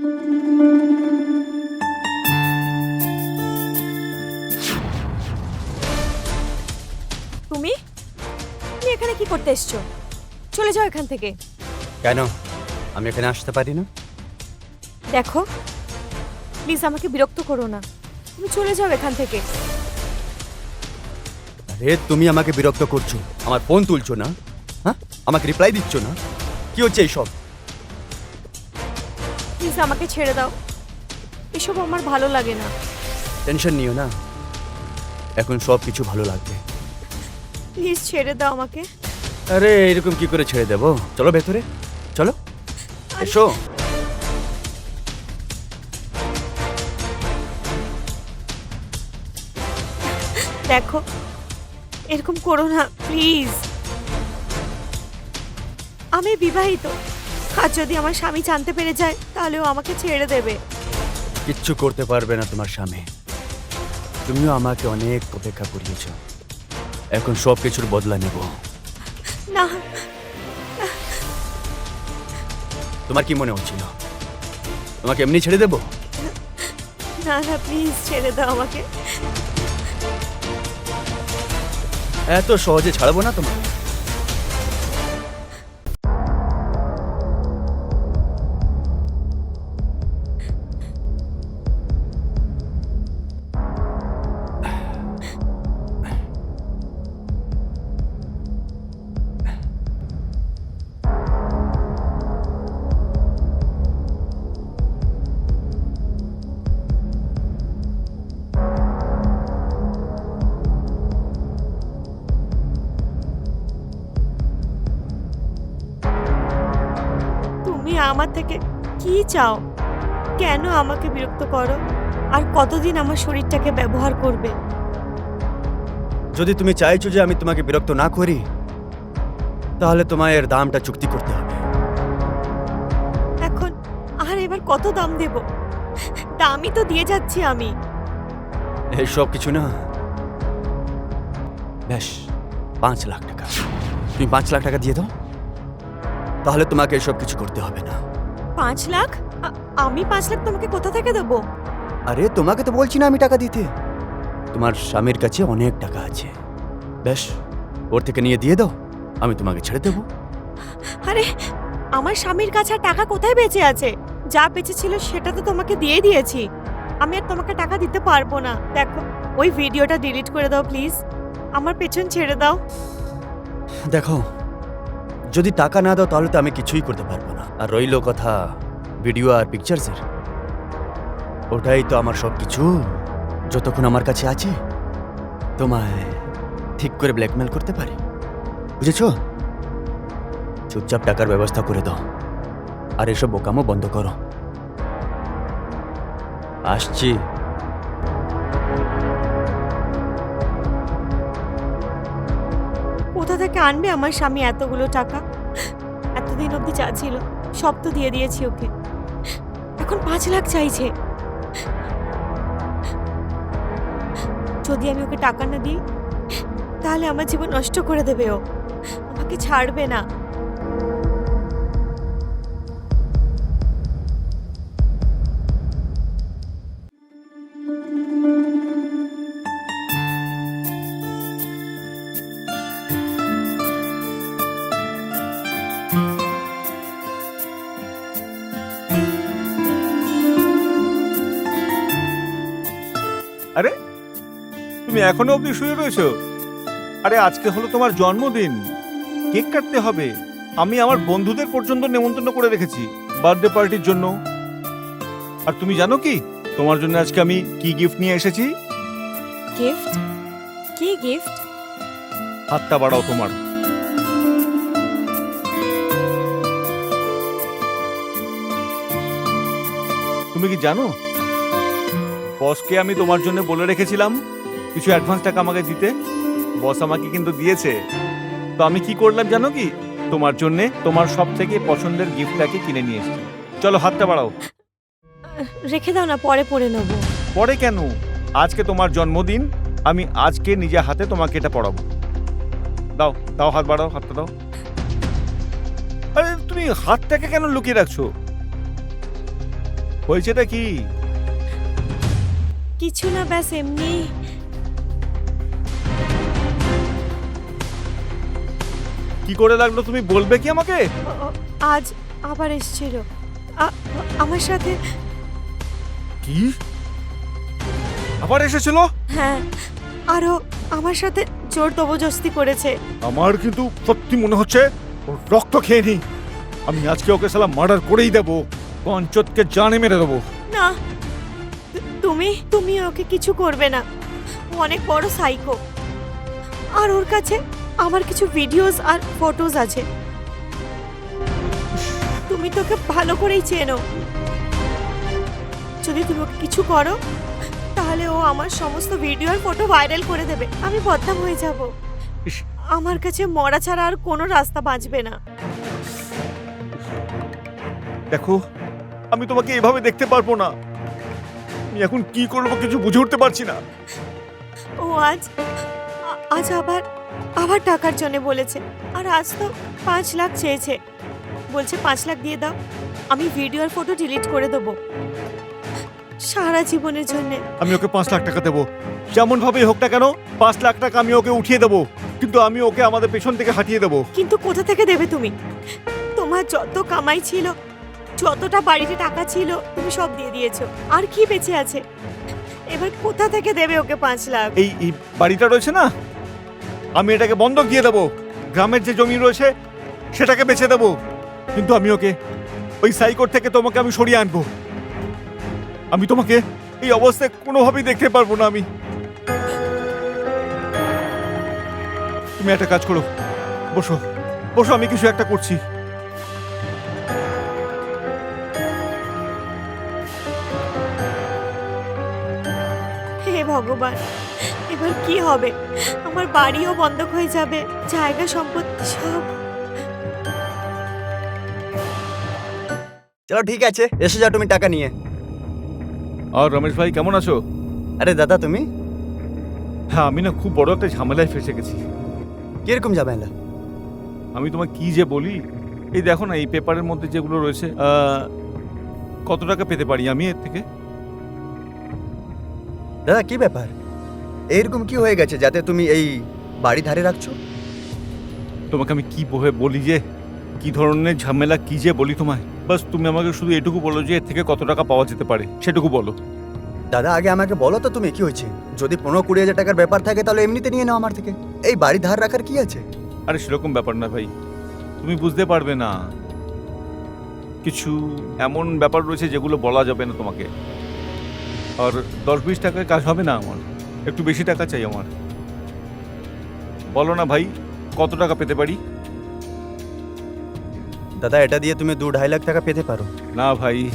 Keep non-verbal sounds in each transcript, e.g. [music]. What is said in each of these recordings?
তুমি? তুমি এখানে কি করতে এসছো? চলে যাও এখান থেকে। কেন? আমি এখানে আসতে পারি না? দেখো প্লিজ আমাকে বিরক্ত করো না। তুমি চলে যাও এখান থেকে। আরে তুমি আমাকে বিরক্ত করছ। আমার ফোন তুলছো না? হ্যাঁ? আমাকে রিপ্লাই দিচ্ছ না? কি হচ্ছে এইসব? প্লিজ আমাকে ছেড়ে দাও। এসব আমার ভালো লাগে না। টেনশন নিও না। এখন সব কিছু ভালো লাগবে। প্লিজ ছেড়ে দাও আমাকে। আরে এরকম কি করে ছেড়ে দেবো? চলো ভেতরে। চলো। এসো। দেখো এরকম করো না প্লিজ আমি বিবাহিত। আর যদি আমার স্বামী জানতে পেরে যায় তাহলে ও আমাকে ছেড়ে দেবে। কিচ্ছু করতে পারবে না তোমার স্বামী। তুমিও আমাকে অনেক অপেক্ষা করিয়েছ। এখন সব কিছুর বদলা নেব। না। তোমার কি মনে হচ্ছিল? তোমাকে এমনি ছেড়ে দেবো? না না প্লিজ ছেড়ে দাও আমাকে। এত সহজে ছাড়বো না তোমার আমার থেকে কি চাও? কেন আমাকে বিরক্ত করো? আর কতদিন আমার শরীরটাকে ব্যবহার করবে? যদি তুমি চাইছো যে আমি তোমাকে বিরক্ত না করি তাহলে তোমায় এর দামটা চুক্তি করতে হবে। এখন আর এবার কত দাম দেব? দামই তো দিয়ে যাচ্ছি আমি। এই সব কিছু না। বেশ পাঁচ লাখ টাকা। তুমি পাঁচ লাখ টাকা দিয়ে দাও। তাহলে তোমাকে এসব কিছু করতে হবে না। পাঁচ লাখ? আ- আমি পাঁচ লাখ তোমাকে কোথা থেকে দেবো? আরে তোমাকে তো বলছি না আমি টাকা দিতে। তোমার স্বামীর কাছে অনেক টাকা আছে। বেশ ওর থেকে নিয়ে দিয়ে দাও আমি তোমাকে ছেড়ে দেবো। আরে আমার স্বামীর কাছে আর টাকা কোথায় বেঁচে আছে? যা বেঁচে ছিল সেটা তো তোমাকে দিয়ে দিয়েছি। আমি আর তোমাকে টাকা দিতে পারব না। দেখো ওই ভিডিওটা ডিলিট করে দাও প্লিজ। আমার পেছন ছেড়ে দাও। দেখো যদি টাকা না দাও, তাহলে তো আমি কিছুই করতে পারব না। আর রইল কথা ভিডিও আর পিকচার্সের ওটাই তো আমার সব কিছু যতক্ষণ আমার কাছে আছে, তোমায় ঠিক করে ব্ল্যাকমেল করতে পারি। বুঝেছ? চুপচাপ টাকার ব্যবস্থা করে দাও। আর এসব বোকামো বন্ধ করো। আসছি। আনবে আমার স্বামী এতগুলো টাকা? এতদিন অবধি যা ছিল, সব তো দিয়ে দিয়েছি ওকে। এখন পাঁচ লাখ চাইছে। যদি আমি ওকে টাকা না দিই, তাহলে আমার জীবন নষ্ট করে দেবে ও। আমাকে ছাড়বে না। আরে তুমি এখনও অবধি শুয়ে রয়েছো? আরে আজকে হলো তোমার জন্মদিন। কেক কাটতে হবে। আমি আমার বন্ধুদের পর্যন্ত নেমন্তন্ন করে রেখেছি বার্থডে পার্টির জন্য। আর তুমি জানো কি? তোমার জন্য আজকে আমি কি গিফট নিয়ে এসেছি? গিফট কি গিফট হাতটা বাড়াও তোমার। তুমি কি জানো? বসকে আমি তোমার জন্য বলে রেখেছিলাম। কিছু অ্যাডভান্স টাকা আমাকে দিতে। বস আমাকে কিন্তু দিয়েছে। তো আমি কি করলাম জানো কি? তোমার জন্য তোমার সব থেকে পছন্দের গিফটটাকে কিনে নিয়ে এসেছি। চলো হাতটা বাড়াও। রেখে দাও না পরে পরে নেব। পরে কেন? আজকে তোমার জন্মদিন। আমি আজকে নিজে হাতে তোমাকে এটা পড়াবো। দাও দাও হাত বাড়াও হাতটা দাও। আরে তুমি হাতটাকে কেন লুকিয়ে রাখছো? হয়েছেটা কি? কিছু না ব্যাস এমনি। কি করে লাগল তুমি বলবে কি আমাকে? আজ আবার এসেছিল। আমার সাথে কি? আবার এসেছিল? হ্যাঁ আরও আমার সাথে জোর জবরদস্তি করেছে। আমার কিন্তু সত্যি মনে হচ্ছে ওর রক্ত খেয়ে নি। আমি আজকে ওকে সালা মার্ডার করেই দেবো। পঞ্চতকে জানে মেরে দেবো। না তুমি তুমি ওকে কিছু করবে না। ও অনেক বড় সাইকো আর ওর কাছে আমার কিছু ভিডিওস আর ফটোজ আছে। তুমি তোকে ভালো করেই চেনো। যদি তুমি ওকে কিছু করো তাহলে ও আমার সমস্ত ভিডিও আর ফটো ভাইরাল করে দেবে। আমি বদনাম হয়ে যাব। আমার কাছে মরা ছাড়া আর কোনো রাস্তা বাঁচবে না। দেখো আমি তোমাকে এভাবে দেখতে পারব না। আমি এখন কি করব কিছু বুঝে উঠতে পারছি না। ও আজ আজ আবার আবার টাকার জন্য বলেছে। আর আজ তো পাঁচ লাখ চেয়েছে। বলছে পাঁচ লাখ দিয়ে দাও আমি ভিডিও আর ফটো ডিলিট করে দেবো। সারা জীবনের জন্য। আমি ওকে পাঁচ লাখ টাকা দেবো। যেমন ভাবেই হোক না কেন পাঁচ লাখ টাকা আমি ওকে উঠিয়ে দেবো। কিন্তু আমি ওকে আমাদের পেছন থেকে হাঁটিয়ে দেবো। কিন্তু কোথা থেকে দেবে তুমি? তোমার যত কামাই ছিল যতটা বাড়িতে টাকা ছিল, তুমি সব দিয়ে দিয়েছ। আর কি বেঁচে আছে? এবার কোথা থেকে দেবে ওকে পাঁচ লাখ? এই এই বাড়িটা রয়েছে না? আমি এটাকে বন্ধক দিয়ে দেবো। গ্রামের যে জমি রয়েছে, সেটাকে বেচে দেবো। কিন্তু আমি ওকে, ওই সাইকোর থেকে তোমাকে আমি সরিয়ে আনব। আমি তোমাকে এই অবস্থায় কোনোভাবেই দেখতে পারব না আমি। তুমি একটা কাজ করো। বসো। বসো, আমি কিছু একটা করছি। ভগবান। এবার কি হবে? আমার বাড়িও বন্ধক হয়ে যাবে। জায়গা সম্পত্তি সব। চলো ঠিক আছে এসে যাও তুমি টাকা নিয়ে। আর রমেশ ভাই কেমন আছো? আরে দাদা তুমি? হ্যাঁ আমি না খুব বড় একটা ঝামেলায় ফেসে গেছি। কীরকম ঝামেলা? আমি তোমায় কি যে বলি? এই দেখো না এই পেপারের মধ্যে যেগুলো রয়েছে আহ, কত টাকা পেতে পারি আমি এর থেকে? দাদা কি ব্যাপার? এইরকম কি হয়ে গেছে যাতে তুমি এই বাড়ি ধারে রাখছো? তোমাকে আমি কি বহে বলি যে কি ধরনের ঝামেলা কি যে বলি তোমায়? বাস তুমি আমাকে শুধু এটুকু বলো যে এর থেকে কত টাকা পাওয়া যেতে পারে সেটুকু বলো। দাদা আগে আমাকে বলো তো তুমি কি হয়েছে? যদি পনেরো কুড়ি হাজার টাকার ব্যাপার থাকে তাহলে এমনিতে নিয়ে নাও আমার থেকে। এই বাড়ি ধার রাখার কি আছে? আরে সেরকম ব্যাপার না ভাই। তুমি বুঝতে পারবে না। কিছু এমন ব্যাপার রয়েছে যেগুলো বলা যাবে না তোমাকে। আর দশ বিশ টাকায় কাজ হবে না আমার। একটু বেশি টাকা চাই আমার। বলো না ভাই কত টাকা পেতে পারি? দাদা এটা দিয়ে তুমি দু ঢাই লাখ টাকা পেতে পারো। না ভাই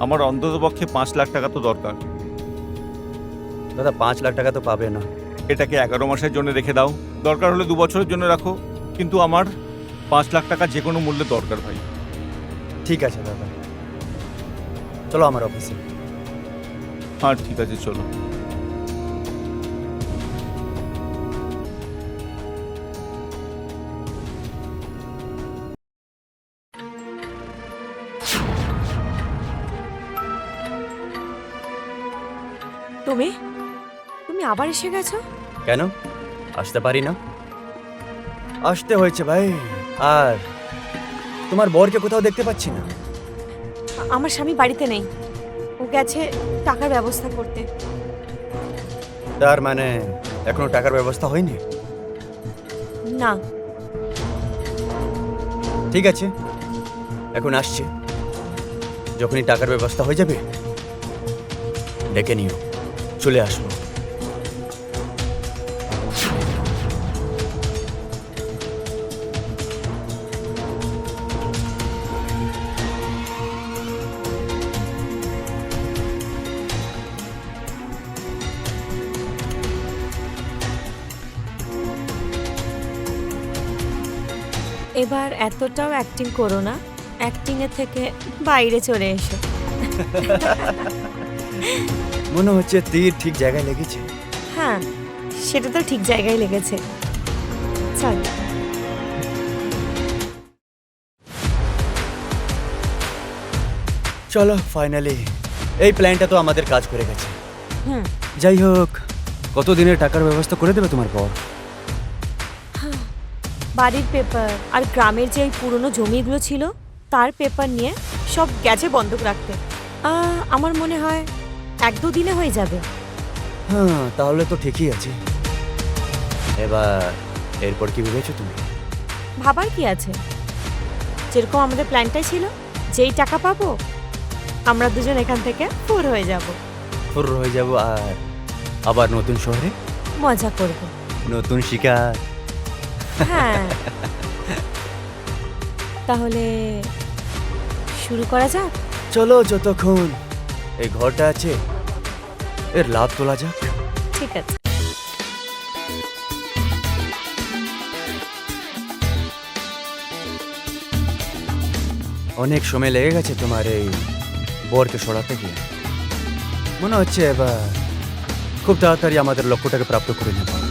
আমার অন্তত পক্ষে পাঁচ লাখ টাকা তো দরকার। দাদা পাঁচ লাখ টাকা তো পাবে না। এটাকে এগারো মাসের জন্য রেখে দাও। দরকার হলে দু বছরের জন্য রাখো। কিন্তু আমার পাঁচ লাখ টাকা যে কোনো মূল্যে দরকার ভাই। ঠিক আছে দাদা। চলো আমার অফিসে। হ্যাঁ ঠিক আছে চলো। তুমি? তুমি আবার এসে গেছো? কেন? আসতে পারি না? আসতে হয়েছে ভাই। আর তোমার বরকে কোথাও দেখতে পাচ্ছি না। আমার স্বামী বাড়িতে নেই। গেছে টাকার ব্যবস্থা করতে। তার মানে এখনও টাকার ব্যবস্থা হয়নি? না। ঠিক আছে এখন আসছে। যখনই টাকার ব্যবস্থা হয়ে যাবে ডেকে নিও চলে আসব। এবার এতটাও অ্যাক্টিং করো না অ্যাক্টিং এর থেকে বাইরে চলে এসো। মনে হচ্ছে তীর ঠিক জায়গায় লেগেছে। হ্যাঁ সেটা তো ঠিক জায়গায় লেগেছে। চল। চলো ফাইনালি এই প্ল্যানটা তো আমাদের কাজ করে গেছে। হুম। যাই হোক কত দিনের টাকার ব্যবস্থা করে দেবে তোমার পর বাড়ির পেপার আর গ্রামের যে পুরনো জমিগুলো ছিল তার পেপার নিয়ে সব গেছে বন্ধক রাখতে। আমার মনে হয় এক দু দিনে হয়ে যাবে। হ্যাঁ তাহলে তো ঠিকই আছে। এবার এরপর কি ভেবেছো তুমি? ভাবার কি আছে? যেরকম আমাদের প্ল্যানটাই ছিল যেই টাকা পাবো আমরা দুজন এখান থেকে ফুর হয়ে যাব। ফুর হয়ে যাব আর আবার নতুন শহরে? মজা করব। নতুন শিকার? হ্যাঁ। তাহলে শুরু করা যাক? চলো যতক্ষণ এই ঘরটা আছে এর লাভ তোলা যাক। ঠিক আছে। অনেক সময় লেগে গেছে তোমার এই বরকে সরাতে গিয়ে। মনে হচ্ছে এবার খুব তাড়াতাড়ি আমাদের লক্ষ্যটাকে প্রাপ্ত করে নেব।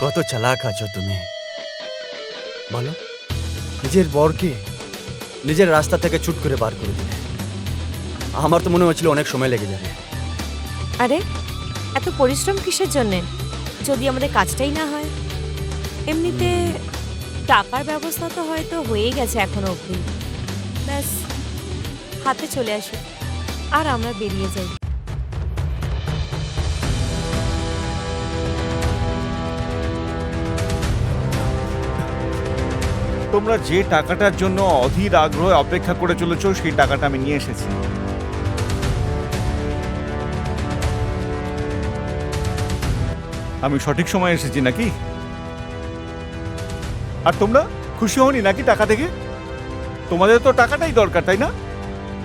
কত চালাক আছো তুমি। বলো। নিজের বরকে নিজের রাস্তা থেকে ছুট করে বার করে দিলে। আমার তো মনে হচ্ছিল অনেক সময় লেগে যাবে। আরে এত পরিশ্রম কিসের জন্যে? যদি আমাদের কাজটাই না হয়। এমনিতে টাকার ব্যবস্থা তো হয়তো হয়েই গেছে এখনও অবধি। ব্যাস হাতে চলে আসে। আর আমরা বেরিয়ে যাই। তোমরা যে টাকাটার জন্য অধীর আগ্রহে অপেক্ষা করে চলেছ, সেই টাকাটা আমি নিয়ে এসেছি। আমি সঠিক সময় এসেছি নাকি? আর তোমরা খুশি হওনি নাকি টাকা থেকে? তোমাদের তো টাকাটাই দরকার, তাই না?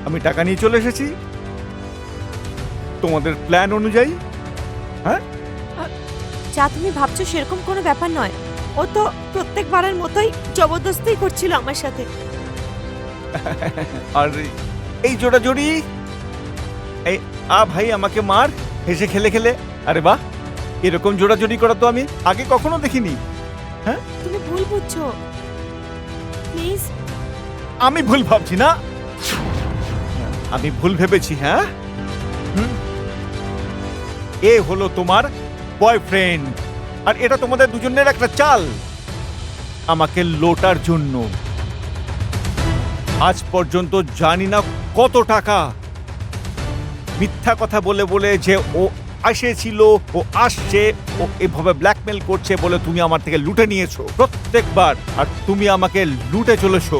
আমি টাকা নিয়ে চলে এসেছি। তোমাদের প্ল্যান অনুযায়ী হ্যাঁ? যা তুমি ভাবছ সেরকম কোনো ব্যাপার নয়। ও তো প্রত্যেকবারের মতোই জবরদস্তি করছিল আমার সাথে। [laughs] আর এই জোড়াজোড়ি? এই আ ভাই আমাকে মার হেসে খেলে খেলে। আরে বাহ এরকম জোড়াজোড়ি করা তো আমি আগে কখনো দেখিনি। হ্যাঁ? তুমি ভুল বুঝছ। প্লিজ। আমি ভুল ভাবছি না? আমি ভুল ভেবেছি হ্যাঁ? এ হলো তোমার বয়ফ্রেন্ড। আর এটা তোমাদের দুজনের একটা চাল। আমাকে লোটার জন্য। আজ পর্যন্ত জানি না কত টাকা। মিথ্যা কথা বলে বলে যে ও আসেছিল, ও আসছে, ও এভাবে ব্ল্যাকমেল করছে বলে তুমি আমার থেকে লুটে নিয়েছো প্রত্যেকবার, আর তুমি আমাকে লুটে চলেছো।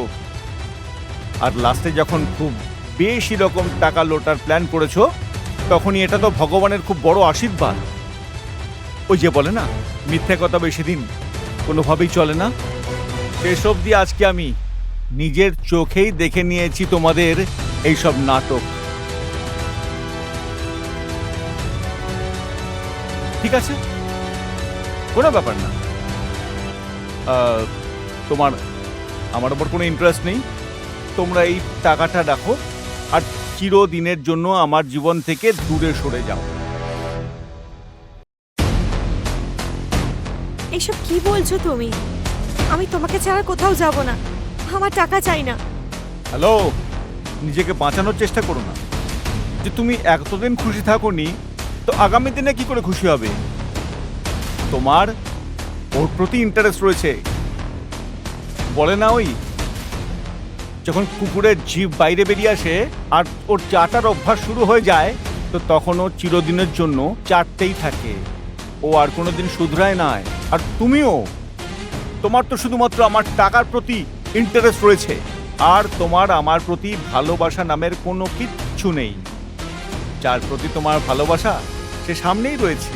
আর লাস্টে যখন খুব বেশি রকম টাকা লোটার প্ল্যান করেছ, তখনই এটা তো ভগবানের খুব বড় আশীর্বাদ। ওই যে বলে না, মিথ্যে কথা বেশি দিন কোনোভাবেই চলে না। সেসব দিয়ে আজকে আমি নিজের চোখেই দেখে নিয়েছি তোমাদের এইসব নাটক। ঠিক আছে? কোনো ব্যাপার না। তোমার, আমার ওপর কোনো ইন্টারেস্ট নেই। তোমরা এই টাকাটা রাখো আর চিরদিনের জন্য আমার জীবন থেকে দূরে সরে যাও। এইসব কি বলছো তুমি? আমি তোমাকে ছাড়া কোথাও যাব না। আমার টাকা চাই না। হ্যালো, নিজেকে বাঁচানোর চেষ্টা করো না। যে তুমি এতদিন খুশি থাকো থাকোনি, তো আগামী দিনে কি করে খুশি হবে? তোমার ওর প্রতি ইন্টারেস্ট রয়েছে। বলে না ওই? যখন কুকুরের জীব বাইরে বেরিয়ে আসে আর ওর চাটার অভ্যাস শুরু হয়ে যায়, তো তখন ও চিরদিনের জন্য চারটেই থাকে। ও আর কোনোদিন শুধরায় নাই আর তুমিও। তোমার তো শুধুমাত্র আমার টাকার প্রতি ইন্টারেস্ট রয়েছে। আর তোমার আমার প্রতি ভালোবাসা নামের কোনো কিচ্ছু নেই। যার প্রতি তোমার ভালোবাসা, সে সামনেই রয়েছে।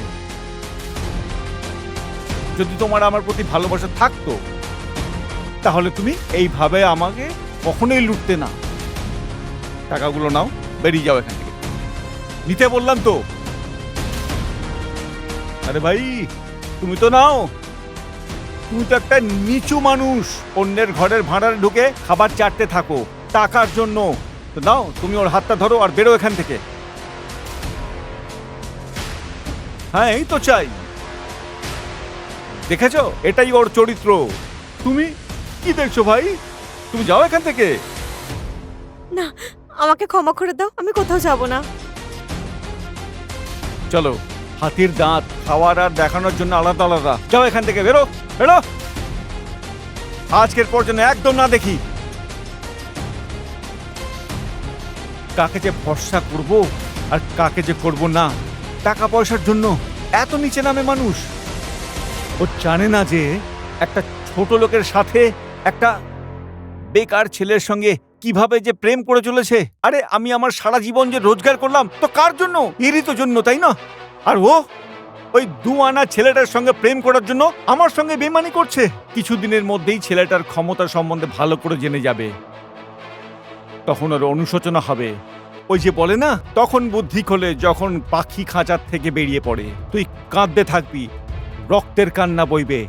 যদি তোমার আমার প্রতি ভালোবাসা থাকতো, তাহলে তুমি এইভাবে আমাকে কখনোই লুটতে না। টাকাগুলো নাও, বেরিয়ে যাও এখান থেকে। নিতে বললাম তো। আরে ভাই! তুমি তো নাও। তুমি তো একটা নিচু মানুষ। অন্যের ঘরের ভাড়ারে ঢুকে খাবার চাটতে থাকো টাকার জন্য। তো নাও তুমি ওর হাতটা ধরো আর বেরো এখান থেকে। হ্যাঁ এই তো চাই। দেখেছ? এটাই ওর চরিত্র। তুমি? কি দেখছ ভাই? তুমি যাও এখান থেকে। না আমাকে ক্ষমা করে দাও আমি কোথাও যাব না। চলো। হাতির দাঁত, খাওয়ার আর দেখানোর জন্য আলাদা আলাদা। যাও এখান থেকে, বেরো বেরো। আজকের পর যেন একদম না দেখি। কাকে যে ভরসা করব আর কাকে যে করব না টাকা পয়সার জন্য এত নিচে নামে মানুষ। ও জানে না যে একটা ছোট লোকের সাথে একটা বেকার ছেলের সঙ্গে কীভাবে যে প্রেম করে চলেছে। আরে, আমি আমার সারা জীবন যে রোজগার করলাম, তো কার জন্য? এরই তো জন্য, তাই না? আর ও? ওই দু আনা ছেলেটার সঙ্গে প্রেম করার জন্য আমার সঙ্গে বেমানি করছে। কিছুদিনের মধ্যেই ছেলেটার ক্ষমতা সম্বন্ধে ভালো করে জেনে যাবে। তখন ওর অনুশোচনা হবে। ওই যে বলে না, তখন বুদ্ধি খোলে যখন পাখি খাঁচার থেকে বেরিয়ে পড়ে। তুই কাঁদতে থাকবি, রক্তের কান্না বইবে।